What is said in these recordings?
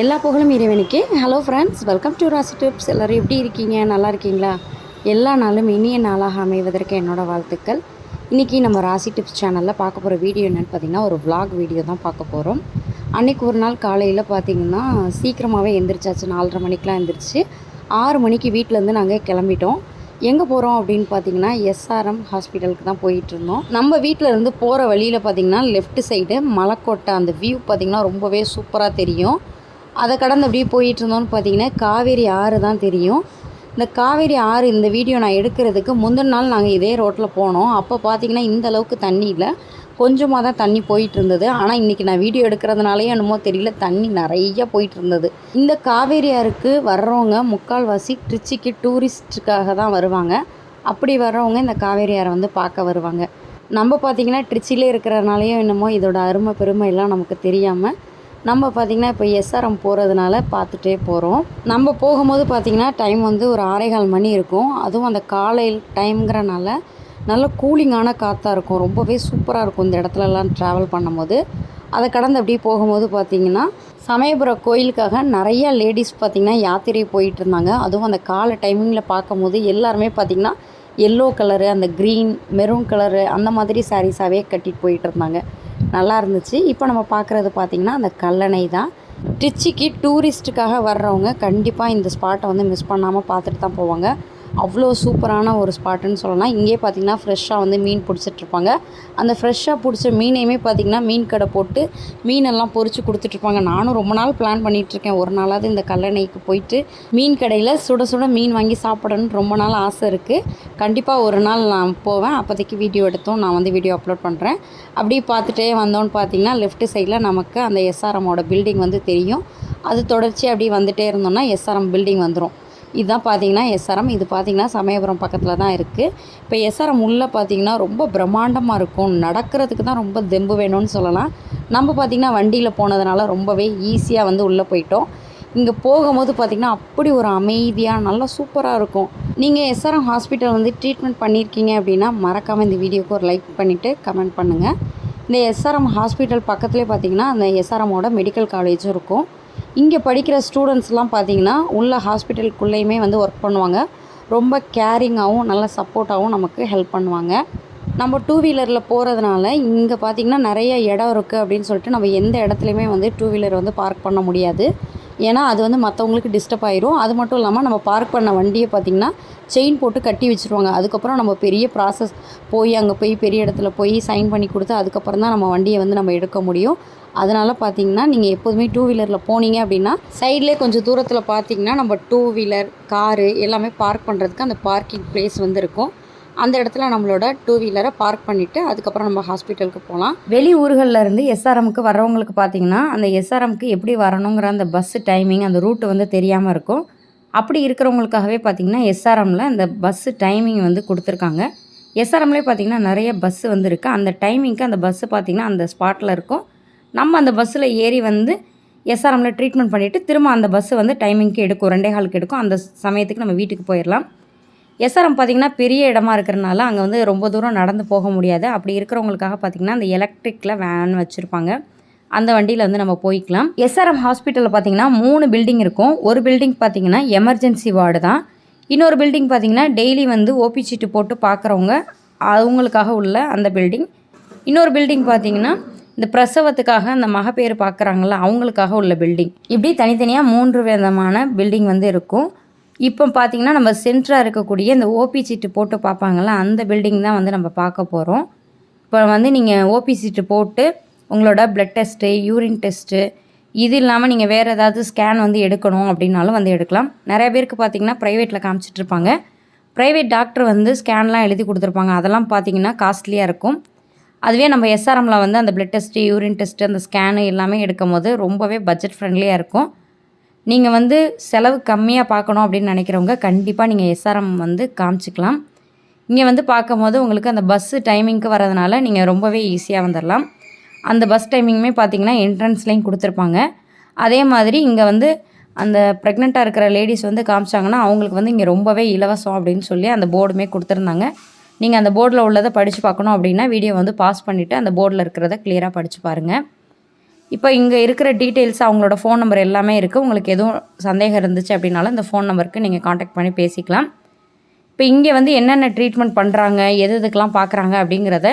எல்லா புகழும் இறைவனுக்கு. Hello friends welcome to Rasi tips எல்லோரும் எப்படி இருக்கீங்க? நல்லா இருக்கீங்களா? எல்லா நாளும் இனிய நாளாக அமைவதற்கு என்னோடய வாழ்த்துக்கள். இன்றைக்கி நம்ம ராசி டிப்ஸ் சேனலில் பார்க்க போகிற வீடியோ என்னென்னு பார்த்தீங்கன்னா ஒரு vlog வீடியோ தான் பார்க்க போகிறோம் அன்றைக்கி ஒரு நாள் காலையில் பார்த்தீங்கன்னா சீக்கிரமாகவே எந்திரிச்சாச்சு. நாலரை மணிக்கெலாம் எந்திரிச்சு ஆறு மணிக்கு வீட்டிலேருந்து நாங்கள் கிளம்பிட்டோம். எங்கே போகிறோம் அப்படின்னு பார்த்தீங்கன்னா எஸ்ஆர்எம் ஹாஸ்பிட்டலுக்கு தான் போயிட்டு இருந்தோம். நம்ம வீட்டில் இருந்து போகிற வழியில் பார்த்தீங்கன்னா லெஃப்ட் சைடு மலைக்கோட்டை அந்த வியூ பார்த்திங்கன்னா ரொம்பவே சூப்பராக தெரியும். அதை கடந்து அப்படியே போயிட்டு இருந்தோம்னு பார்த்தீங்கன்னா காவேரி ஆறு தான் தெரியும். இந்த காவேரி ஆறு இந்த வீடியோ நான் எடுக்கிறதுக்கு முந்தின நாள் நாங்கள் இதே ரோட்டில் போனோம். அப்போ பார்த்தீங்கன்னா இந்த அளவுக்கு தண்ணி இல்லை. கொஞ்சமாக தான் தண்ணி போயிட்டு இருந்தது ஆனால் இன்றைக்கி நான் வீடியோ எடுக்கிறதுனாலே என்னமோ தெரியல. தண்ணி நிறைய போயிட்டு இருந்தது இந்த காவேரி ஆறுக்கு வர்றவங்க முக்கால்வாசி திருச்சிக்கு டூரிஸ்ட்டுக்காக தான் வருவாங்க. அப்படி வர்றவங்க இந்த காவேரி ஆறை வந்து பார்க்க வருவாங்க. நம்ம பார்த்திங்கன்னா ட்ரிச்சிலே இருக்கிறனாலையும் என்னமோ இதோட அருமை பெருமை எல்லாம் நமக்கு தெரியாமல் நம்ம பார்த்திங்கன்னா இப்போ எஸ்ஆர்எம் போகிறதுனால பார்த்துட்டே போகிறோம் நம்ம போகும்போது பார்த்திங்கன்னா டைம் வந்து ஒரு ஆறேகால் மணி இருக்கும். அதுவும் அந்த காலை டைம்ங்கிறனால நல்ல கூலிங்கான காற்றாக இருக்கும். ரொம்பவே சூப்பராக இருக்கும் இந்த இடத்துலலாம் ட்ராவல் பண்ணும்போது. அதை கடந்து அப்படியே போகும்போது பார்த்திங்கன்னா சமயபுரம் கோயிலுக்காக நிறையா லேடிஸ் பார்த்திங்கன்னா யாத்திரை போயிட்டு இருந்தாங்க. அதுவும் அந்த காலை டைமிங்கில் பார்க்கும்போது எல்லாருமே பார்த்திங்கன்னா எல்லோ கலரு அந்த க்ரீன் மெரூன் கலரு அந்த மாதிரி சாரீஸாகவே கட்டிட்டு போயிட்டு இருந்தாங்க. நல்லா இருந்துச்சு இப்போ நம்ம பார்க்குறது பார்த்திங்கன்னா அந்த கல்லணை தான் திருச்சிக்கு டூரிஸ்ட்டுக்காக வர்றவங்க கண்டிப்பாக இந்த ஸ்பாட்டை வந்து மிஸ் பண்ணாமல் பார்த்துட்டு தான் போவாங்க. அவ்வளோ சூப்பரான ஒரு ஸ்பாட்டுன்னு சொல்லலாம். இங்கே பார்த்தீங்கன்னா ஃப்ரெஷ்ஷாக வந்து மீன் பிடிச்சிட்ருப்பாங்க. அந்த ஃப்ரெஷ்ஷாக பிடிச்ச மீனையுமே பார்த்திங்கன்னா மீன் கடை போட்டு மீனெல்லாம் பொறிச்சு கொடுத்துட்ருப்பாங்க. நானும் ரொம்ப நாள் பிளான் பண்ணிகிட்ருக்கேன் ஒரு நாளாவது இந்த கல்லணைக்கு போயிட்டு மீன் கடையில் சுட சுட மீன் வாங்கி சாப்பிடணும்னு ரொம்ப நாள் ஆசை இருக்குது கண்டிப்பாக ஒரு நாள் நான் போவேன். அப்போதைக்கு வீடியோ எடுத்தோம். நான் வந்து வீடியோ அப்லோட் பண்ணுறேன் அப்படியே பார்த்துட்டே வந்தோன்னு பார்த்தீங்கன்னா லெஃப்ட் சைடில் நமக்கு அந்த எஸ்ஆர்எம்மோட பில்டிங் வந்து தெரியும். அது தொடர்ச்சி அப்படியே வந்துகிட்டே இருந்தோம்னா எஸ்ஆர்எம் பில்டிங் வந்துடும் இதுதான் பார்த்தீங்கன்னா எஸ்ஆர்எம் இது பார்த்தீங்கன்னா சமயபுரம் பக்கத்தில் தான் இருக்குது இப்போ எஸ்ஆர்எம் உள்ளே பார்த்தீங்கன்னா ரொம்ப பிரம்மாண்டமாக இருக்கும். நடக்கிறதுக்கு தான் ரொம்ப தெம்பு வேணும்னு சொல்லலாம். நம்ம பார்த்திங்கன்னா வண்டியில் போனதுனால ரொம்பவே ஈஸியாக வந்து உள்ளே போயிட்டோம். இங்கே போகும்போது பார்த்திங்கன்னா அப்படி ஒரு அமைதியாக நல்லா சூப்பராக இருக்கும். நீங்கள் எஸ்ஆர்எம் ஹாஸ்பிட்டல் வந்து ட்ரீட்மெண்ட் பண்ணியிருக்கீங்க அப்படின்னா மறக்காமல் இந்த வீடியோக்கு ஒரு லைக் பண்ணிவிட்டு கமெண்ட் பண்ணுங்கள் இந்த எஸ்ஆர்எம் ஹாஸ்பிட்டல் பக்கத்துலேயே பார்த்தீங்கன்னா அந்த எஸ்ஆர்எம்மோட மெடிக்கல் காலேஜும் இருக்கும். இங்கே படிக்கிற ஸ்டூடெண்ட்ஸ்லாம் பார்த்தீங்கன்னா உள்ள ஹாஸ்பிட்டலுக்குள்ளேயுமே வந்து ஒர்க் பண்ணுவாங்க. ரொம்ப கேரிங்காகவும் நல்ல சப்போர்ட்டாகவும் நமக்கு ஹெல்ப் பண்ணுவாங்க. நம்ம டூ வீலரில் போகிறதுனால இங்கே பார்த்திங்கன்னா நிறைய இடம் இருக்குது அப்படின்னு சொல்லிட்டு நம்ம எந்த இடத்துலையுமே வந்து டூ வீலர் வந்து பார்க் பண்ண முடியாது. ஏன்னா அது வந்து மற்றவங்களுக்கு டிஸ்டர்ப் ஆயிரும். அது மட்டும் இல்லாமல் நம்ம பார்க் பண்ண வண்டியை பார்த்திங்கன்னா செயின் போட்டு கட்டி வச்சுருவாங்க. அதுக்கப்புறம் நம்ம பெரிய ப்ராசஸ் போய் அங்கே போய் பெரிய இடத்துல போய் சைன் பண்ணி கொடுத்து அதுக்கப்புறம் தான் நம்ம வண்டியை வந்து நம்ம எடுக்க முடியும். அதனால் பார்த்தீங்கன்னா நீங்கள் எப்போதுமே டூ வீலரில் போனீங்க அப்படின்னா சைட்லேயே கொஞ்சம் தூரத்தில் பார்த்தீங்கன்னா நம்ம டூ வீலர் காரு எல்லாமே பார்க் பண்ணுறதுக்கு அந்த பார்க்கிங் பிளேஸ் வந்து இருக்கும் அந்த இடத்துல நம்மளோட டூ வீலரை பார்க் பண்ணிவிட்டு அதுக்கப்புறம் நம்ம ஹாஸ்பிட்டலுக்கு போகலாம் வெளி ஊர்களில் இருந்து எஸ்ஆர்எம்க்கு வரவங்களுக்கு பார்த்தீங்கன்னா அந்த எஸ்ஆர்எம்க்கு எப்படி வரணுங்கிற அந்த பஸ்ஸு டைமிங் அந்த ரூட்டு வந்து தெரியாமல் இருக்கும். அப்படி இருக்கிறவங்களுக்காகவே பார்த்தீங்கன்னா எஸ்ஆர்எம்மில் அந்த பஸ்ஸு டைமிங் வந்து கொடுத்துருக்காங்க. எஸ்ஆர்எம்லேயே பார்த்தீங்கன்னா நிறைய பஸ்ஸு வந்துருக்கு. அந்த டைமிங்க்கு அந்த பஸ்ஸு பார்த்தீங்கன்னா அந்த ஸ்பாட்டில் இருக்கும். நம்ம அந்த பஸ்ஸில் ஏறி வந்து எஸ்ஆர்எம்மில் ட்ரீட்மெண்ட் பண்ணிவிட்டு திரும்ப அந்த பஸ்ஸு வந்து டைமிங்க்கு எடுக்கும். ரெண்டே காலுக்கு எடுக்கும். அந்த சமயத்துக்கு நம்ம வீட்டுக்கு போயிடலாம். எஸ்ஆர்எம் பார்த்திங்கன்னா பெரிய இடமா இருக்கிறனால அங்கே வந்து ரொம்ப தூரம் நடந்து போக முடியாது. அப்படி இருக்கிறவங்களுக்காக பார்த்திங்கன்னா அந்த எலக்ட்ரிக்கில் வேன் வச்சுருப்பாங்க. அந்த வண்டியில் வந்து நம்ம போய்க்கலாம். எஸ்ஆர்எம் ஹாஸ்பிட்டலில் பார்த்திங்கன்னா மூணு பில்டிங் இருக்கும். ஒரு பில்டிங் பார்த்திங்கன்னா எமர்ஜென்சி வார்டு தான். இன்னொரு பில்டிங் பார்த்திங்கன்னா டெய்லி வந்து ஓபி சீட்டு போட்டு பார்க்குறவங்க அவங்களுக்காக உள்ள அந்த பில்டிங் இன்னொரு பில்டிங் பார்த்திங்கன்னா இந்த பிரசவத்துக்காக அந்த மகப்பேறு பார்க்குறாங்களா அவங்களுக்காக உள்ள பில்டிங் இப்படி தனித்தனியாக மூன்று விதமான பில்டிங் வந்து இருக்கும். இப்போ பார்த்தீங்கன்னா நம்ம சென்டராக இருக்கக்கூடிய இந்த ஓபி சீட்டு போட்டு பார்ப்பாங்கள்ல அந்த பில்டிங் தான் வந்து நம்ம பார்க்க போகிறோம் இப்போ வந்து நீங்கள் ஓபி சீட்டு போட்டு உங்களோட பிளட் டெஸ்ட்டு யூரின் டெஸ்ட்டு இது இல்லாமல் நீங்கள் வேறு ஏதாவது ஸ்கேன் வந்து எடுக்கணும் அப்படின்னாலும் வந்து எடுக்கலாம். நிறைய பேருக்கு பார்த்தீங்கன்னா ப்ரைவேட்டில் காமிச்சிட்ருப்பாங்க ப்ரைவேட் டாக்டர் வந்து ஸ்கேன்லாம் எழுதி கொடுத்துருப்பாங்க. அதெல்லாம் பார்த்தீங்கன்னா காஸ்ட்லியாக இருக்கும். அதுவே நம்ம எஸ்ஆர்எம்மில் வந்து அந்த பிளட் டெஸ்ட்டு யூரின் டெஸ்ட்டு அந்த ஸ்கேனு எல்லாமே எடுக்கும் போது ரொம்பவே பட்ஜெட் ஃப்ரெண்ட்லியாக இருக்கும். நீங்கள் வந்து செலவு கம்மியாக பார்க்கணும் அப்படின்னு நினைக்கிறவங்க கண்டிப்பாக நீங்கள் எஸ்ஆர்எம் வந்து காமிச்சிக்கலாம். இங்கே வந்து பார்க்கும்போது உங்களுக்கு அந்த பஸ்ஸு டைமிங்க்கு வரதுனால நீங்கள் ரொம்பவே ஈஸியாக வந்துடலாம் அந்த பஸ் டைமிங்குமே பார்த்தீங்கன்னா என்ட்ரன்ஸ்லேயும் கொடுத்துருப்பாங்க. அதே மாதிரி இங்கே வந்து அந்த ப்ரெக்னெண்ட்டாக இருக்கிற லேடிஸ் வந்து காமிச்சாங்கன்னா அவங்களுக்கு வந்து இங்கே ரொம்பவே இலவசம் அப்படின்னு சொல்லி அந்த போர்டுமே கொடுத்துருந்தாங்க. நீங்கள் அந்த போர்டில் உள்ளதை படித்து பார்க்கணும் அப்படின்னா வீடியோ வந்து பாஸ் பண்ணிவிட்டு அந்த போர்டில் இருக்கிறத கிளியராக படித்து பாருங்கள் இப்போ இங்கே இருக்கிற டீட்டெயில்ஸ் அவங்களோட ஃபோன் நம்பர் எல்லாமே இருக்குது உங்களுக்கு எதுவும் சந்தேகம் இருந்துச்சு அப்படின்னாலும் இந்த ஃபோன் நம்பருக்கு நீங்கள் காண்டாக்ட் பண்ணி பேசிக்கலாம். இப்போ இங்கே வந்து என்னென்ன ட்ரீட்மெண்ட் பண்ணுறாங்க எது எதுக்கெலாம் பார்க்குறாங்க அப்படிங்கிறத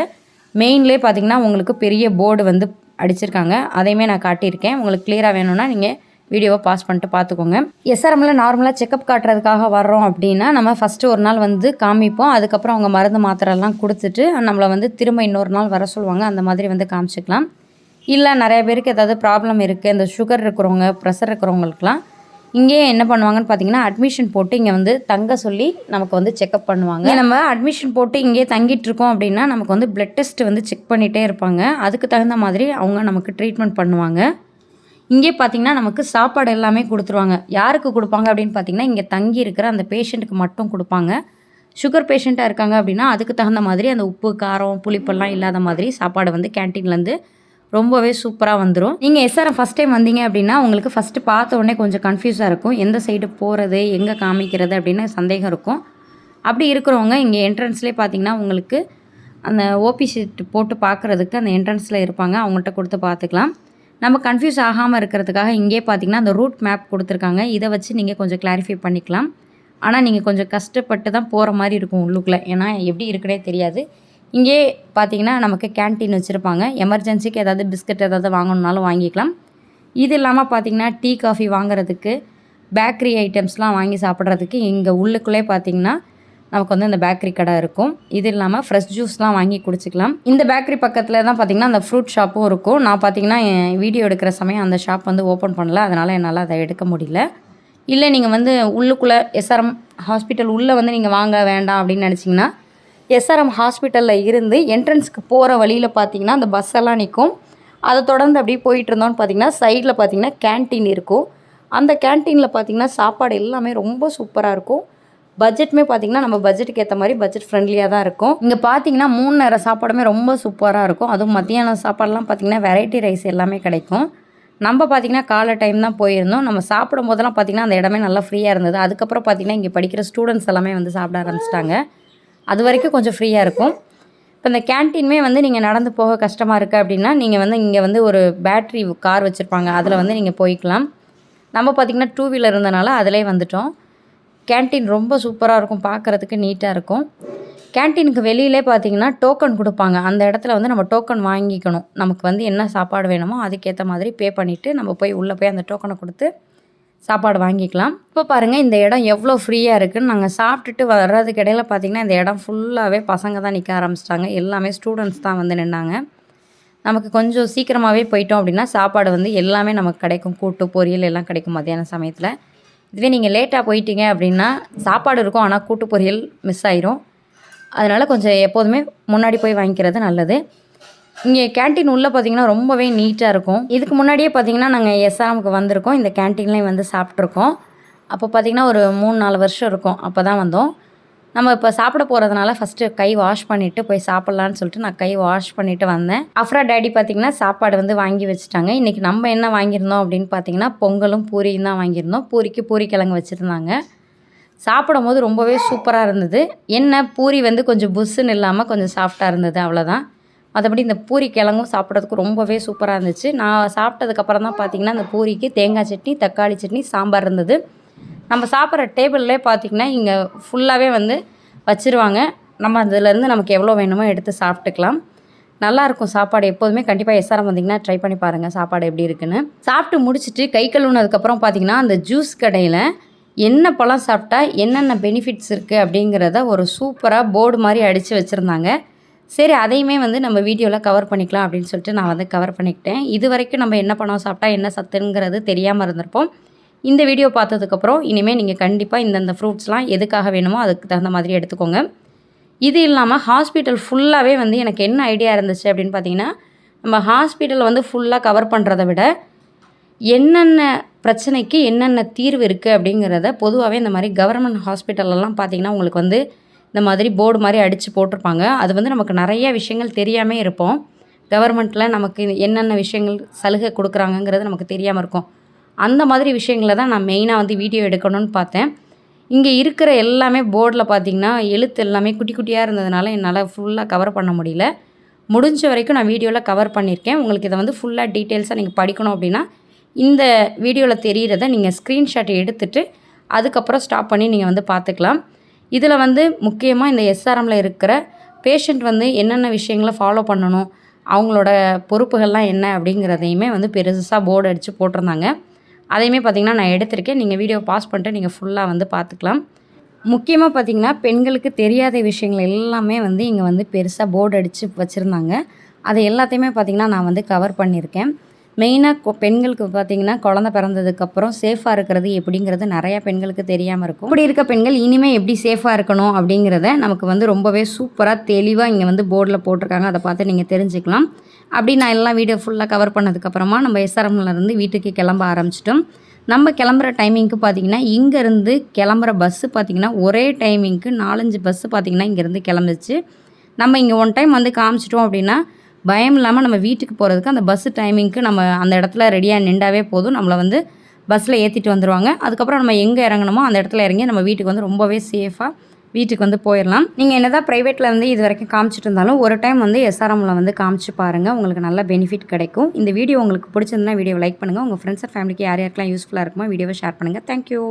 மெயின்லேயே பார்த்தீங்கன்னா உங்களுக்கு பெரிய போர்டு வந்து அடிச்சிருக்காங்க. அதையுமே நான் காட்டியிருக்கேன். உங்களுக்கு கிளியராக வேணும்னா நீங்கள் வீடியோவை பாஸ் பண்ணிட்டு பார்த்துக்கோங்க எஸ்ஆர்எம்ல நார்மலாக செக்கப் காட்டுறதுக்காக வர்றோம் அப்படின்னா நம்ம ஃபஸ்ட்டு ஒரு நாள் வந்து காமிப்போம். அதுக்கப்புறம் அவங்க மருந்து மாத்திரைலாம் கொடுத்துட்டு நம்மளை வந்து திரும்ப இன்னொரு நாள் வர சொல்லுவாங்க. அந்த மாதிரி வந்து காமிச்சிக்கலாம். இல்லை நிறைய பேருக்கு ஏதாவது ப்ராப்ளம் இருக்குது இந்த சுகர் இருக்கிறவங்க ப்ரெஷர் இருக்கிறவங்களுக்குலாம் இங்கேயே என்ன பண்ணுவாங்கன்னு பார்த்தீங்கன்னா அட்மிஷன் போட்டு இங்கே வந்து தங்க சொல்லி நமக்கு வந்து செக்அப் பண்ணுவாங்க. நம்ம அட்மிஷன் போட்டு இங்கேயே தங்கிட்டு இருக்கோம் அப்படின்னா நமக்கு வந்து பிளட் டெஸ்ட் வந்து செக் பண்ணிகிட்டே இருப்பாங்க. அதுக்கு தகுந்த மாதிரி அவங்க நமக்கு ட்ரீட்மெண்ட் பண்ணுவாங்க. இங்கே பார்த்தீங்கன்னா நமக்கு சாப்பாடு எல்லாமே கொடுத்துருவாங்க. யாருக்கு கொடுப்பாங்க அப்படின்னு பார்த்தீங்கன்னா இங்கே தங்கி இருக்கிற அந்த பேஷண்ட்டுக்கு மட்டும் கொடுப்பாங்க. சுகர் பேஷண்ட்டாக இருக்காங்க அப்படின்னா அதுக்கு தகுந்த மாதிரி அந்த உப்பு காரம் புளிப்பெல்லாம் இல்லாத மாதிரி சாப்பாடு வந்து கேன்டீன்லேருந்து ரொம்பவே சூப்பராக வந்துடும் நீங்கள் எஸ்ஆர்எம் ஃபஸ்ட் டைம் வந்தீங்க அப்படின்னா உங்களுக்கு ஃபஸ்ட்டு பார்த்த உடனே கொஞ்சம் கன்ஃபியூஸாக இருக்கும். எந்த சைடு போகிறது எங்கே காமிக்கிறது அப்படின்னு சந்தேகம் இருக்கும். அப்படி இருக்கிறவங்க இங்கே என்ட்ரன்ஸ்லேயே பார்த்தீங்கன்னா உங்களுக்கு அந்த ஓபி ஷீட் போட்டு பார்க்குறதுக்கு அந்த என்ட்ரன்ஸில் இருப்பாங்க. அவங்கள்ட்ட கொடுத்து பார்த்துக்கலாம். நம்ம கன்ஃபியூஸ் ஆகாமல் இருக்கிறதுக்காக இங்கே பார்த்தீங்கன்னா அந்த ரூட் மேப் கொடுத்துருக்காங்க. இதை வச்சு நீங்கள் கொஞ்சம் கிளாரிஃபை பண்ணிக்கலாம். ஆனால் நீங்கள் கொஞ்சம் கஷ்டப்பட்டு தான் போகிற மாதிரி இருக்கும் உள்ளுக்குள்ளே. ஏன்னா எப்படி இருக்குனே தெரியாது. இங்கே பார்த்தீங்கன்னா நமக்கு கேன்டீன் வச்சுருப்பாங்க. எமர்ஜென்சிக்கு ஏதாவது பிஸ்கட் ஏதாவது வாங்கணுன்னாலும் வாங்கிக்கலாம். இது இல்லாமல் பார்த்தீங்கன்னா டீ காஃபி வாங்குறதுக்கு பேக்கரி ஐட்டம்ஸ்லாம் வாங்கி சாப்பிட்றதுக்கு இங்கே உள்ளுக்குள்ளே பார்த்தீங்கன்னா நமக்கு வந்து இந்த பேக்கரி கடை இருக்கும். இது இல்லாமல் ஃப்ரெஷ் ஜூஸ்லாம் வாங்கி குடிச்சிக்கலாம். இந்த பேக்கரி பக்கத்தில் தான் பார்த்தீங்கன்னா அந்த ஃப்ரூட் ஷாப்பும் இருக்கும். நான் பார்த்தீங்கன்னா என் வீடியோ எடுக்கிற சமயம் அந்த ஷாப் வந்து ஓப்பன் பண்ணல. அதனால் என்னால் அதை எடுக்க முடியல. இல்லை நீங்கள் வந்து உள்ளுக்குள்ளே எஸ்ஆர்எம் ஹாஸ்பிட்டல் உள்ளே வந்து நீங்கள் வாங்க வேண்டாம் அப்படின்னு நினச்சிங்கன்னா எஸ்ஆர்எம் ஹாஸ்பிட்டலில் இருந்து என்ட்ரன்ஸ்க்கு போகிற வழியில் பார்த்தீங்கன்னா அந்த பஸ் எல்லாம் நிற்கும் அதை தொடர்ந்து அப்படியே போயிட்டு இருந்தோம்னு பார்த்தீங்கன்னா சைடில் பார்த்தீங்கன்னா கேன்டீன் இருக்கும். அந்த கேன்டீனில் பார்த்தீங்கன்னா சாப்பாடு எல்லாமே ரொம்ப சூப்பராக இருக்கும். பட்ஜெட்டுமே பார்த்தீங்கன்னா நம்ம பட்ஜெட்டுக்கு ஏற்ற மாதிரி பட்ஜெட் ஃப்ரெண்ட்லியாக தான் இருக்கும். இங்கே பார்த்தீங்கன்னா மூணு நேரம் சாப்பாடுமே ரொம்ப சூப்பராக இருக்கும். அதுவும் மத்தியானம் சாப்பாடெலாம் பார்த்தீங்கன்னா வெரைட்டி ரைஸ் எல்லாமே கிடைக்கும். நம்ம பார்த்தீங்கன்னா காலை டைம் தான் போயிருந்தோம். நம்ம சாப்பிடும் போதெல்லாம் பார்த்தீங்கன்னா அந்த இடமே நல்லா ஃப்ரீயாக இருந்தது. அதுக்கப்புறம் பார்த்தீங்கன்னா இங்கே படிக்கிற ஸ்டூடெண்ட்ஸ் எல்லாமே வந்து சாப்பிட ஆரம்பிச்சிட்டாங்க. அது வரைக்கும் கொஞ்சம் ஃப்ரீயாக இருக்கும். இப்போ இந்த கேன்டீனுமே வந்து நீங்கள் நடந்து போக கஷ்டமாக இருக்குது அப்படின்னா நீங்கள் வந்து இங்கே வந்து ஒரு பேட்ரி கார் வச்சுருப்பாங்க. அதில் வந்து நீங்கள் போய்க்கலாம். நம்ம பார்த்திங்கன்னா டூ வீலர் இருந்தனால அதிலே வந்துட்டோம். கேன்டீன் ரொம்ப சூப்பராக இருக்கும் பார்க்குறதுக்கு நீட்டாக இருக்கும். கேன்டீனுக்கு வெளியிலே பார்த்தீங்கன்னா டோக்கன் கொடுப்பாங்க. அந்த இடத்துல வந்து நம்ம டோக்கன் வாங்கிக்கணும். நமக்கு வந்து என்ன சாப்பாடு வேணுமோ அதுக்கேற்ற மாதிரி பே பண்ணிவிட்டு நம்ம போய் உள்ளே போய் அந்த டோக்கனை கொடுத்து சாப்பாடு வாங்கிக்கலாம். இப்போ பாருங்கள் இந்த இடம் எவ்வளோ ஃப்ரீயாக இருக்குதுன்னு நாங்கள் சாப்பிட்டுட்டு வர்றதுக்கு இடையில பார்த்தீங்கன்னா இந்த இடம் ஃபுல்லாகவே பசங்க தான் நிற்க ஆரம்பிச்சிட்டாங்க. எல்லாமே ஸ்டூடெண்ட்ஸ் தான் வந்து நின்னாங்க. நமக்கு கொஞ்சம் சீக்கிரமாகவே போயிட்டோம் அப்படின்னா சாப்பாடு வந்து எல்லாமே நமக்கு கிடைக்கும். கூட்டு பொரியல் எல்லாம் கிடைக்கும் மத்தியான சமயத்தில். இதுவே நீங்கள் லேட்டாக போயிட்டீங்க அப்படின்னா சாப்பாடு இருக்கும் ஆனால் கூட்டு பொரியல் மிஸ் ஆயிரும். அதனால் கொஞ்சம் எப்போதுமே முன்னாடி போய் வாங்கிக்கிறது நல்லது. இங்கே கேன்டீன் உள்ளே பார்த்தீங்கன்னா ரொம்பவே நீட்டாக இருக்கும். இதுக்கு முன்னாடியே பார்த்தீங்கன்னா நாங்கள் எஸ்ஆர்எம்க்கு வந்திருக்கோம். இந்த கேன்டீன்லேயும் வந்து சாப்பிட்ருக்கோம் அப்போ பார்த்தீங்கன்னா ஒரு மூணு நாலு வருஷம் இருக்கும். அப்போ தான் வந்தோம். நம்ம இப்போ சாப்பிட போகிறதுனால ஃபஸ்ட்டு கை வாஷ் பண்ணிவிட்டு போய் சாப்பிட்லான்னு சொல்லிட்டு நான் கை வாஷ் பண்ணிவிட்டு வந்தேன். அஃப்ரா டேடி பார்த்திங்கன்னா சாப்பாடு வந்து வாங்கி வச்சுட்டாங்க. இன்றைக்கி நம்ம என்ன வாங்கியிருந்தோம் அப்படின்னு பார்த்தீங்கன்னா பொங்கலும் பூரியும் தான் வாங்கியிருந்தோம். பூரிக்கு பூரி கிழங்கு வச்சுருந்தாங்க. சாப்பிடும் போது ரொம்பவே சூப்பராக இருந்தது. என்ன பூரி வந்து கொஞ்சம் புஸ்ஸுன்னு இல்லாமல் கொஞ்சம் சாஃப்டாக இருந்தது அவ்வளோதான் மற்றபடி இந்த பூரி கிழங்கும் சாப்பிட்றதுக்கு ரொம்பவே சூப்பராக இருந்துச்சு. நான் சாப்பிட்டதுக்கப்புறம் தான் பார்த்தீங்கன்னா அந்த பூரிக்கு தேங்காய் சட்னி தக்காளி சட்னி சாம்பார் இருந்தது. நம்ம சாப்பிட்ற டேபிள்லே பார்த்திங்கன்னா இங்கே ஃபுல்லாகவே வந்து வச்சுருவாங்க. நம்ம அதுலேருந்து நமக்கு எவ்வளோ வேணுமோ எடுத்து சாப்பிட்டுக்கலாம். நல்லாயிருக்கும் சாப்பாடு எப்போதுமே. கண்டிப்பாக எஸ்ஆர்எம் வந்தீங்கன்னா ட்ரை பண்ணி பாருங்கள் சாப்பாடு எப்படி இருக்குன்னு. சாப்பிட்டு முடிச்சுட்டு கை கழுவுனதுக்கப்புறம் பார்த்தீங்கன்னா அந்த ஜூஸ் கடையில் என்ன பழம் சாப்பிட்டா என்னென்ன பெனிஃபிட்ஸ் இருக்குது அப்படிங்கிறத ஒரு சூப்பராக போர்டு மாதிரி அடித்து வச்சுருந்தாங்க. சரி அதையுமே வந்து நம்ம வீடியோவில் கவர் பண்ணிக்கலாம் அப்படின்னு சொல்லிட்டு நான் வந்து கவர் பண்ணிக்கிட்டேன். இது வரைக்கும் நம்ம என்ன பழம் சாப்பிட்டா என்ன சத்துங்கிறது தெரியாமல் இருந்திருப்போம். இந்த வீடியோ பார்த்ததுக்கப்புறம் இனிமேல் நீங்கள் கண்டிப்பாக இந்தந்த ஃப்ரூட்ஸ்லாம் எதுக்காக வேணுமோ அதுக்கு தகுந்த மாதிரி எடுத்துக்கோங்க. இது இல்லாமல் ஹாஸ்பிட்டல் ஃபுல்லாகவே வந்து எனக்கு என்ன ஐடியா இருந்துச்சு அப்படின்னு பார்த்தீங்கன்னா நம்ம ஹாஸ்பிட்டல் வந்து ஃபுல்லாக கவர் பண்ணுறத விட என்னென்ன பிரச்சனைக்கு என்னென்ன தீர்வு இருக்குது அப்படிங்கிறத பொதுவாகவே இந்த மாதிரி கவர்மெண்ட் ஹாஸ்பிட்டலெல்லாம் பார்த்தீங்கன்னா உங்களுக்கு வந்து இந்த மாதிரி போர்டு மாதிரி அடித்து போட்டிருப்பாங்க. அது வந்து நமக்கு நிறைய விஷயங்கள் தெரியாமல் இருப்போம். கவர்மெண்ட்டில் நமக்கு என்னென்ன விஷயங்கள் சலுகை கொடுக்குறாங்கங்கிறது நமக்கு தெரியாமல் இருக்கும். அந்த மாதிரி விஷயங்களை தான் நான் மெயினாக வந்து வீடியோ எடுக்கணும்னு பார்த்தேன். இங்கே இருக்கிற எல்லாமே போர்டில் பார்த்தீங்கன்னா எழுத்து எல்லாமே குட்டி குட்டியாக இருந்ததுனால என்னால் ஃபுல்லாக கவர் பண்ண முடியல. முடிஞ்ச வரைக்கும் நான் வீடியோவில் கவர் பண்ணியிருக்கேன். உங்களுக்கு இதை வந்து ஃபுல்லாக டீட்டெயில்ஸாக நீங்கள் படிக்கணும் அப்படின்னா இந்த வீடியோவில் தெரிகிறத நீங்கள் ஸ்க்ரீன்ஷாட் எடுத்துட்டு அதுக்கப்புறம் ஸ்டாப் பண்ணி நீங்கள் வந்து பார்த்துக்கலாம். இதில் வந்து முக்கியமாக இந்த எஸ்ஆர்எம்மில் இருக்கிற பேஷண்ட் வந்து என்னென்ன விஷயங்களை ஃபாலோ பண்ணணும் அவங்களோட பொறுப்புகள்லாம் என்ன அப்படிங்கிறதையுமே வந்து பெருசாக போர்டு அடித்து போட்டிருந்தாங்க. அதையுமே பார்த்திங்கன்னா நான் எடுத்திருக்கேன். நீங்கள் வீடியோ பாஸ் பண்ணிட்டு நீங்கள் ஃபுல்லாக வந்து பார்த்துக்கலாம். முக்கியமாக பார்த்திங்கன்னா பெண்களுக்கு தெரியாத விஷயங்கள் எல்லாமே வந்து இங்கே வந்து பெருசாக போர்டு அடித்து வச்சுருந்தாங்க. அதை எல்லாத்தையுமே பார்த்திங்கன்னா நான் வந்து கவர் பண்ணியிருக்கேன். மெயினாக பெண்களுக்கு பார்த்தீங்கன்னா குழந்த பிறந்ததுக்கப்புறம் சேஃபாக இருக்கிறது எப்படிங்கிறது நிறையா பெண்களுக்கு தெரியாமல் இருக்கும். இப்படி இருக்க பெண்கள் இனிமேல் எப்படி சேஃபாக இருக்கணும் அப்படிங்கிறத நமக்கு வந்து ரொம்பவே சூப்பராக தெளிவாக இங்கே வந்து போர்டில் போட்டிருக்காங்க. அதை பார்த்து நீங்கள் தெரிஞ்சுக்கலாம். அப்படி நான் எல்லாம் வீடியோ ஃபுல்லாக கவர் பண்ணதுக்கப்புறமா நம்ம எஸ்ஆர்எம்லேருந்து வீட்டுக்கு கிளம்ப ஆரம்பிச்சிட்டோம். நம்ம கிளம்புற டைமிங்க்கு பார்த்தீங்கன்னா இங்கேருந்து கிளம்புற பஸ்ஸு பார்த்திங்கன்னா ஒரே டைமிங்க்கு நாலஞ்சு பஸ்ஸு பார்த்திங்கன்னா இங்கேருந்து கிளம்புச்சு நம்ம இங்கே ஒன் டைம் வந்து காமிச்சிட்டோம் அப்படின்னா பயம் இல்லாமல் நம்ம வீட்டுக்கு போகிறதுக்கு அந்த பஸ்ஸு டைமிங்க்கு நம்ம அந்த இடத்துல ரெடியாக நின்றாவே போதும். நம்மளை வந்து பஸ்ஸில் ஏற்றிட்டு வந்துடுவாங்க அதுக்கப்புறம் நம்ம எங்கே இறங்கணுமோ அந்த இடத்துல இறங்கி நம்ம வீட்டுக்கு வந்து ரொம்பவே சேஃபாக வீட்டுக்கு வந்து போயிடலாம். நீங்கள் என்ன தான் ப்ரைவேட்டில் வந்து இது வரைக்கும் காமிச்சிட்டு இருந்தாலும் ஒரு டைம் வந்து எஸ்ஆர்எம்மில் வந்து காமிச்சு பாருங்கள் உங்களுக்கு நல்ல பெனிஃபிட் கிடைக்கும். இந்த வீடியோ உங்களுக்கு பிடிச்சிருந்தா வீடியோ லைக் பண்ணுங்கள் உங்கள் ஃப்ரெண்ட்ஸ் அண்ட் ஃபேமிலிக்கு யார் யாருக்கெல்லாம் யூஸ்ஃபுல்லாக இருக்குமோ வீடியோவை ஷேர் பண்ணுங்கள் தேங்க்யூ